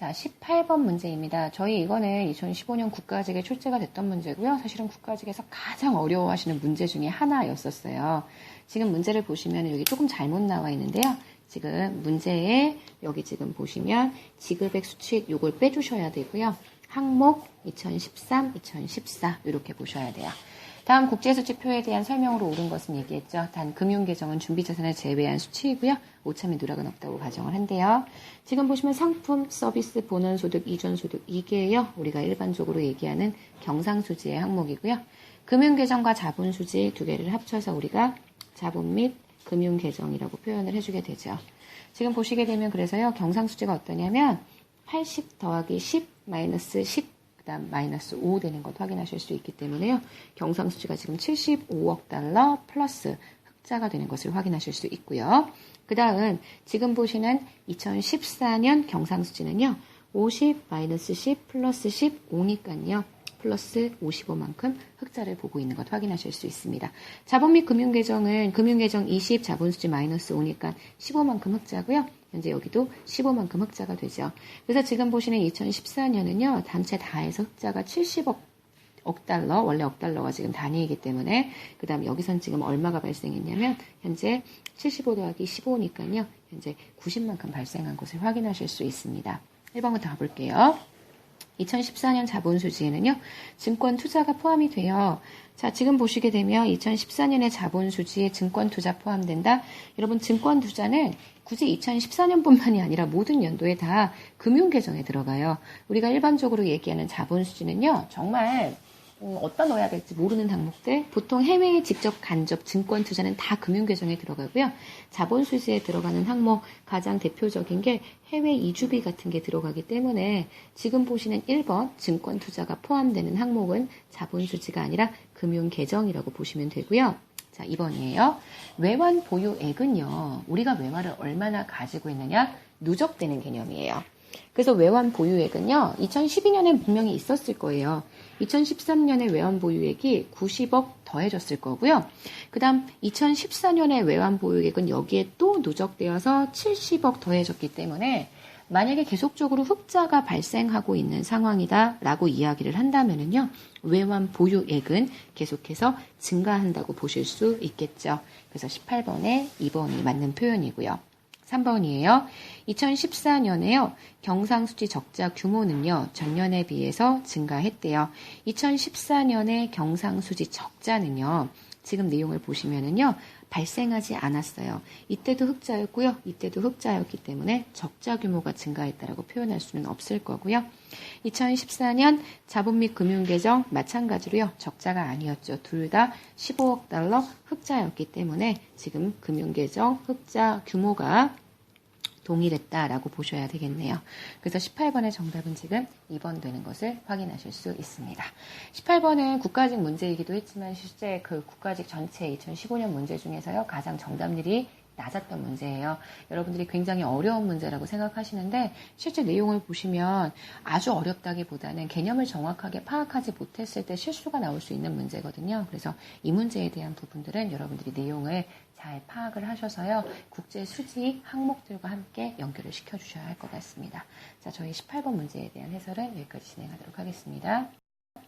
자, 18번 문제입니다. 저희 이거는 2015년 국가직에 출제가 됐던 문제고요. 사실은 국가직에서 가장 어려워하시는 문제 중에 하나였었어요. 지금 문제를 보시면 여기 조금 잘못 나와 있는데요. 지금 문제에 여기 지금 보시면 지급액 수칙 요걸 빼주셔야 되고요. 항목 2013, 2014 이렇게 보셔야 돼요. 다음 국제수치표에 대한 설명으로 옳은 것은 얘기했죠. 단 금융계정은 준비자산을 제외한 수치이고요. 오차미 누락은 없다고 가정을 한대요. 지금 보시면 상품, 서비스, 본원소득, 이전소득 이게요. 우리가 일반적으로 얘기하는 경상수지의 항목이고요. 금융계정과 자본수지 두 개를 합쳐서 우리가 자본 및 금융계정이라고 표현을 해주게 되죠. 지금 보시게 되면 그래서요. 경상수지가 어떠냐면 80 더하기 10 마이너스 10 그다음 마이너스 5 되는 것 확인하실 수 있기 때문에요. 경상수지가 지금 75억 달러 플러스 흑자가 되는 것을 확인하실 수 있고요. 그 다음 지금 보시는 2014년 경상수지는요. 50 마이너스 10 플러스 10 5니까요. 플러스 55만큼 흑자를 보고 있는 것 확인하실 수 있습니다. 자본 및 금융계정은 금융계정 20 자본수지 마이너스 5니까 15만큼 흑자고요. 현재 여기도 15만큼 흑자가 되죠. 그래서 지금 보시는 2014년은요, 단체 다 해서 흑자가 70억 억 달러, 원래 억 달러가 지금 단위이기 때문에, 그 다음 여기선 지금 얼마가 발생했냐면, 현재 75 더하기 15니까요, 현재 90만큼 발생한 것을 확인하실 수 있습니다. 1번부터 가볼게요. 2014년 자본수지에는요, 증권 투자가 포함이 돼요. 자, 지금 보시게 되면 2014년에 자본수지에 증권 투자 포함된다. 여러분, 증권 투자는 굳이 2014년뿐만이 아니라 모든 연도에 다 금융계정에 들어가요. 우리가 일반적으로 얘기하는 자본수지는요, 정말 음, 어디다 넣어야 될지 모르는 항목들 보통 해외에 직접 간접 증권 투자는 다 금융 계정에 들어가고요. 자본 수지에 들어가는 항목 가장 대표적인 게 해외 이주비 같은 게 들어가기 때문에 지금 보시는 1번 증권 투자가 포함되는 항목은 자본 수지가 아니라 금융 계정이라고 보시면 되고요. 자, 2번이에요. 외환 보유액은요. 우리가 외화를 얼마나 가지고 있느냐 누적되는 개념이에요. 그래서 외환 보유액은요, 2012년에 분명히 있었을 거예요. 2013년에 외환 보유액이 90억 더해졌을 거고요. 그 다음 2014년에 외환 보유액은 여기에 또 누적되어서 70억 더해졌기 때문에 만약에 계속적으로 흑자가 발생하고 있는 상황이다라고 이야기를 한다면은요, 외환 보유액은 계속해서 증가한다고 보실 수 있겠죠. 그래서 18번에 2번이 맞는 표현이고요. 3번이에요. 2014년에요. 경상수지 적자 규모는요. 전년에 비해서 증가했대요. 2014년에 경상수지 적자는요. 지금 내용을 보시면은요. 발생하지 않았어요. 이때도 흑자였고요. 이때도 흑자였기 때문에 적자 규모가 증가했다라고 표현할 수는 없을 거고요. 2014년 자본 및 금융 계정 마찬가지로요. 적자가 아니었죠. 둘 다 15억 달러 흑자였기 때문에 지금 금융 계정 흑자 규모가 동일했다라고 보셔야 되겠네요. 그래서 18번의 정답은 지금 2번 되는 것을 확인하실 수 있습니다. 18번은 국가직 문제이기도 했지만 실제 그 국가직 전체 2015년 문제 중에서요 가장 정답률이 낮았던 문제예요. 여러분들이 굉장히 어려운 문제라고 생각하시는데 실제 내용을 보시면 아주 어렵다기보다는 개념을 정확하게 파악하지 못했을 때 실수가 나올 수 있는 문제거든요. 그래서 이 문제에 대한 부분들은 여러분들이 내용을 잘 파악을 하셔서요. 국제 수지 항목들과 함께 연결을 시켜 주셔야 할 것 같습니다. 자, 저희 18번 문제에 대한 해설은 여기까지 진행하도록 하겠습니다.